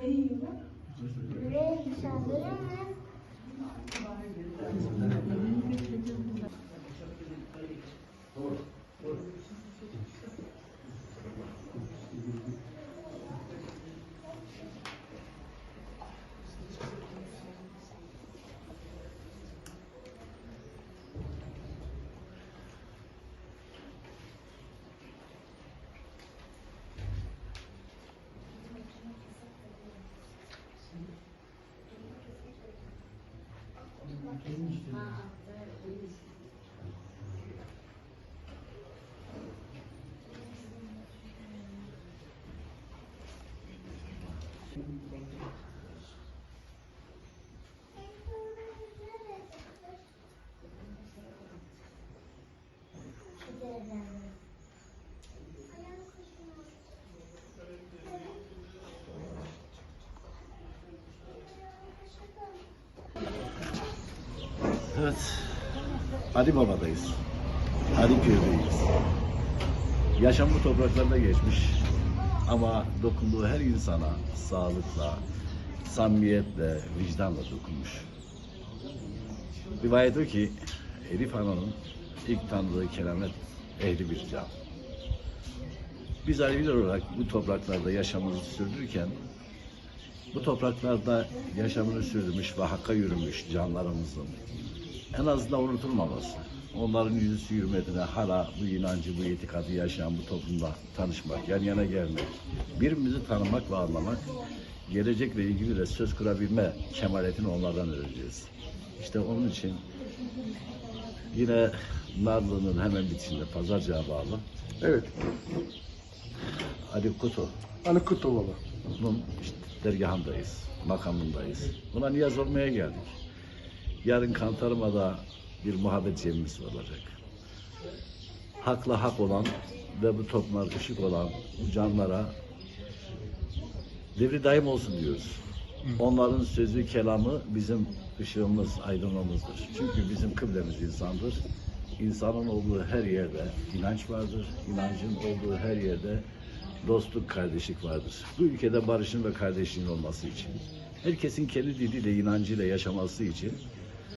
Rio, Rio de Janeiro. Evet. Ali Baba'dayız. Ali Köy'deyiz. Yaşam bu topraklarda geçmiş. Ama dokunduğu her insana sağlıkla, samimiyetle, vicdanla dokunmuş. Rivayet o ki Elif Hanım'ın ilk tanıdığı keramet ehli bir can. Biz Aleviler olarak bu topraklarda yaşamımızı sürdürürken bu topraklarda yaşamını sürdürmüş ve hakka yürümüş canlarımızın en azından unutulmaması. Onların yüzüstü hürmetine hala bu inancı, bu itikadı yaşayan bu toplumla tanışmak, yan yana gelmek, birbirimizi tanımak ve anlamak, gelecekle ilgili de söz kurabilme kemaletini onlardan öğreneceğiz. İşte onun için yine Narlı'nın hemen bitişinde Pazarcığa bağlı Evet. Ali Kutu Ali Kutu baba. bunun işte dergahındayız, makamındayız. Buna niyaz olmaya geldik. Yarın Kantarma'da bir muhabbet cemimiz olacak. Hakla hak olan ve bu toplumlar ışık olan bu canlara devri daim olsun diyoruz. Onların sözü, kelamı bizim ışığımız, aydınlığımızdır. Çünkü bizim kıblemiz insandır. İnsanın olduğu her yerde inanç vardır. İnancın olduğu her yerde dostluk, kardeşlik vardır. Bu ülkede barışın ve kardeşliğin olması için, herkesin kendi diliyle, inancıyla yaşaması için